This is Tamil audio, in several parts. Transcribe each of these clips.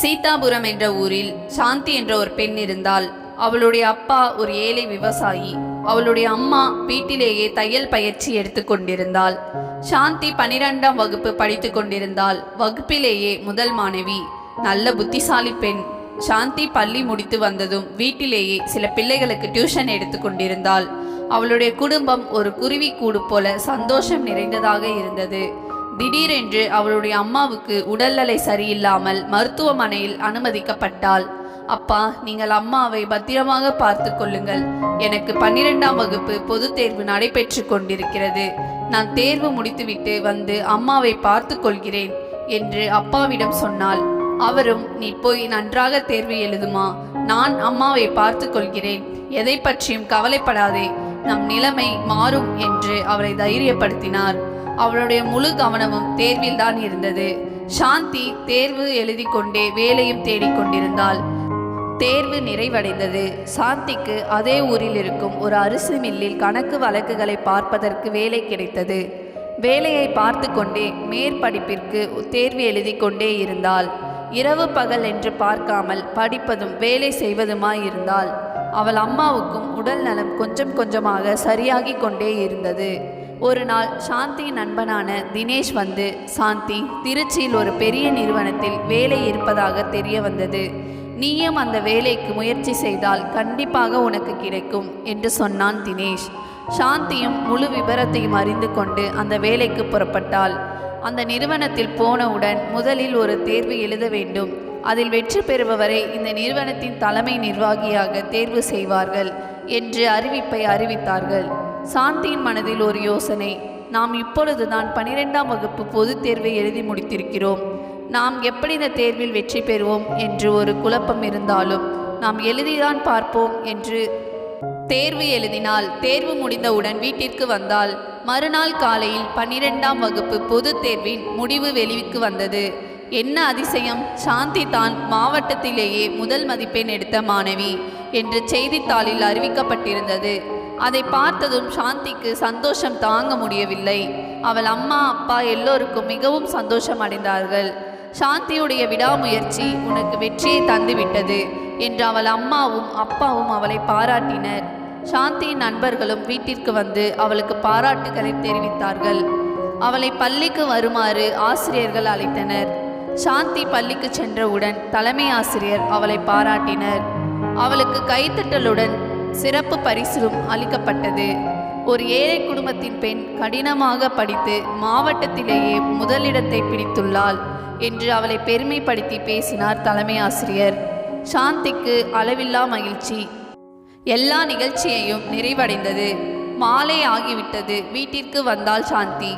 சீதாபுரம் என்ற ஊரில் சாந்தி என்ற ஒரு பெண் இருந்தாள் அவளுடைய அப்பா ஒரு ஏழை விவசாயி. அவளுடைய அம்மா வீட்டிலேயே தையல் பயிற்சி எடுத்துக்கொண்டிருந்தாள் சாந்தி பனிரெண்டாம் வகுப்பு படித்து கொண்டிருந்தாள் வகுப்பிலேயே முதல் மாணவி. நல்ல புத்திசாலி பெண். சாந்தி பள்ளி முடித்து வந்ததும் வீட்டிலேயே சில பிள்ளைகளுக்கு டியூஷன் எடுத்து கொண்டிருந்தாள். அவளுடைய குடும்பம் ஒரு குருவி கூடு போல சந்தோஷம் நிறைந்ததாக இருந்தது. திடீரென்று அவளுடைய அம்மாவுக்கு உடல்நிலை சரியில்லாமல் மருத்துவமனையில் அனுமதிக்கப்பட்டாள். அப்பா நீங்கள் அம்மாவை பத்திரமாக பார்த்து கொள்ளுங்கள். எனக்கு பன்னிரெண்டாம் வகுப்பு பொது தேர்வு நடைபெற்று கொண்டிருக்கிறது. நான் தேர்வு முடித்துவிட்டு வந்து அம்மாவை பார்த்து கொள்கிறேன் என்று அப்பாவிடம் சொன்னாள். அவரும் நீ போய் நன்றாக தேர்வு எழுதுமா. நான் அம்மாவை பார்த்து கொள்கிறேன். எதை பற்றியும் கவலைப்படாதே. நம் நிலைமை மாறும் என்று அவளை தைரியப்படுத்தினார். அவளுடைய முழு கவனமும் தேர்வில்தான் இருந்தது. சாந்தி தேர்வு எழுதி கொண்டே வேலையும் தேடிக்கொண்டிருந்தாள் தேர்வு நிறைவடைந்தது. சாந்திக்கு அதே ஊரில் இருக்கும் ஒரு அரிசி மில்லில் கணக்கு வழக்குகளை பார்ப்பதற்கு வேலை கிடைத்தது. வேலையை பார்த்து கொண்டே மேற்படிப்பிற்கு தேர்வு எழுதி கொண்டே இருந்தாள். இரவு பகல் என்று பார்க்காமல் படிப்பதும் வேலை செய்வதுமாய் இருந்தாள். அவள் அம்மாவுக்கும் உடல் நலம் கொஞ்சம் கொஞ்சமாக சரியாகி கொண்டே இருந்தது. ஒரு நாள் சாந்தியின் நண்பனான தினேஷ் வந்து சாந்தி திருச்சியில் ஒரு பெரிய நிறுவனத்தில் வேலை இருப்பதாக தெரிய வந்தது. நீயும் அந்த வேலைக்கு முயற்சி செய்தால் கண்டிப்பாக உனக்கு கிடைக்கும் என்று சொன்னான் தினேஷ். சாந்தியும் முழு விபரத்தையும் அறிந்து கொண்டு அந்த வேலைக்கு புறப்பட்டாள். அந்த நிறுவனத்தில் போனவுடன் முதலில் ஒரு தேர்வு எழுத வேண்டும். அதில் வெற்றி பெறுபவரை இந்த நிறுவனத்தின் தலைமை நிர்வாகியாக தேர்வு செய்வார்கள் என்று அறிவிப்பை அறிவித்தார்கள். சாந்தியின் மனதில் ஒரு யோசனை. நாம் இப்பொழுதுதான் பனிரெண்டாம் வகுப்பு பொதுத் தேர்வை எழுதி முடித்திருக்கிறோம். நாம் எப்படி இந்த தேர்வில் வெற்றி பெறுவோம் என்று ஒரு குழப்பம் இருந்தாலும் நாம் எழுதிதான் பார்ப்போம் என்று தேர்வு எழுதினால் தேர்வு முடிந்தவுடன் வீட்டிற்கு வந்தால் மறுநாள் காலையில் பன்னிரெண்டாம் வகுப்பு பொதுத் தேர்வின் முடிவு வெளிவுக்கு வந்தது. என்ன அதிசயம்? சாந்தி தான் மாவட்டத்திலேயே முதல் மதிப்பெண் எடுத்த மாணவி என்று செய்தித்தாளில் அறிவிக்கப்பட்டிருந்தது. அதை பார்த்ததும் சாந்திக்கு சந்தோஷம் தாங்க முடியவில்லை. அவள் அம்மா அப்பா எல்லோருக்கும் மிகவும் சந்தோஷம் அடைந்தார்கள். சாந்தியுடைய விடாமுயற்சி உனக்கு வெற்றியை தந்துவிட்டது என்று அவள் அம்மாவும் அப்பாவும் அவளை பாராட்டினர். சாந்தியின் நண்பர்களும் வீட்டிற்கு வந்து அவளுக்கு பாராட்டுகளை தெரிவித்தார்கள். அவளை பள்ளிக்கு வருமாறு ஆசிரியர்கள் அழைத்தனர். சாந்தி பள்ளிக்கு சென்றவுடன் தலைமை ஆசிரியர் அவளை பாராட்டினர். அவளுக்கு கைத்தட்டலுடன் சிறப்பு பரிசும் அளிக்கப்பட்டது. ஒரு ஏழை குடும்பத்தின் பெண் கடினமாக படித்து மாவட்டத்திலேயே முதலிடத்தை பிடித்துள்ளாள் என்று அவளை பெருமைப்படுத்தி பேசினார் தலைமை ஆசிரியர். சாந்திக்கு அளவில்லா மகிழ்ச்சி. எல்லா நிகழ்ச்சியையும் நிறைவடைந்தது. மாலை ஆகிவிட்டது. வீட்டிற்கு வந்தாள் சாந்தி.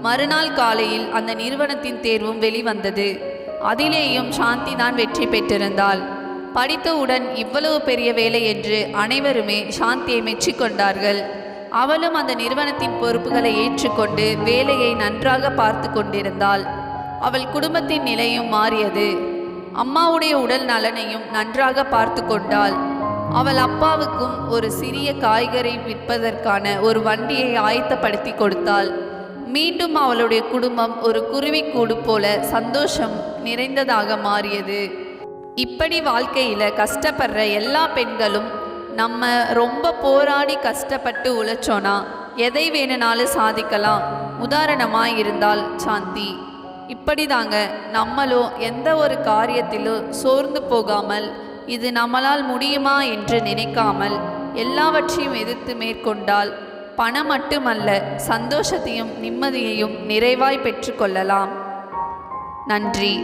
மறுநாள் காலையில் அந்த நிறுவனத்தின் தேர்வும் வெளிவந்தது. அதிலேயும் சாந்தி தான் வெற்றி பெற்றிருந்தாள். படித்தவுடன் இவ்வளவு பெரிய வேலை என்று அனைவருமே சாந்தியை மெச்சிக்கொண்டார்கள் அவளும் அந்த நிறுவனத்தின் பொறுப்புகளை ஏற்றுக்கொண்டு வேலையை நன்றாக பார்த்து கொண்டிருந்தாள். அவள் குடும்பத்தின் நிலையும் மாறியது. அம்மாவுடைய உடல் நலனையும் நன்றாக பார்த்து கொண்டாள். அவள் அப்பாவுக்கும் ஒரு சிறிய காய்கறி விற்பதற்கான ஒரு வண்டியை ஆயத்தப்படுத்தி கொடுத்தாள். மீண்டும் அவளுடைய குடும்பம் ஒரு குருவிக்கூடு போல சந்தோஷம் நிறைந்ததாக மாறியது. இப்படி வாழ்க்கையில் கஷ்டப்படுற எல்லா பெண்களும் நம்ம ரொம்ப போராடி கஷ்டப்பட்டு உழைச்சோன்னா எதை வேணுனாலும் சாதிக்கலாம். உதாரணமாக இருந்தால் சாந்தி. இப்படி தாங்க நம்மளும் எந்த ஒரு காரியத்திலும் சோர்ந்து போகாமல் இது நம்மளால் முடியுமா என்று நினைக்காமல் எல்லாவற்றையும் எதிர்த்து மேற்கொண்டால் பணம் மட்டுமல்ல சந்தோஷத்தையும் நிம்மதியையும் நிறைவாய் பெற்றுக்கொள்ளலாம் நன்றி.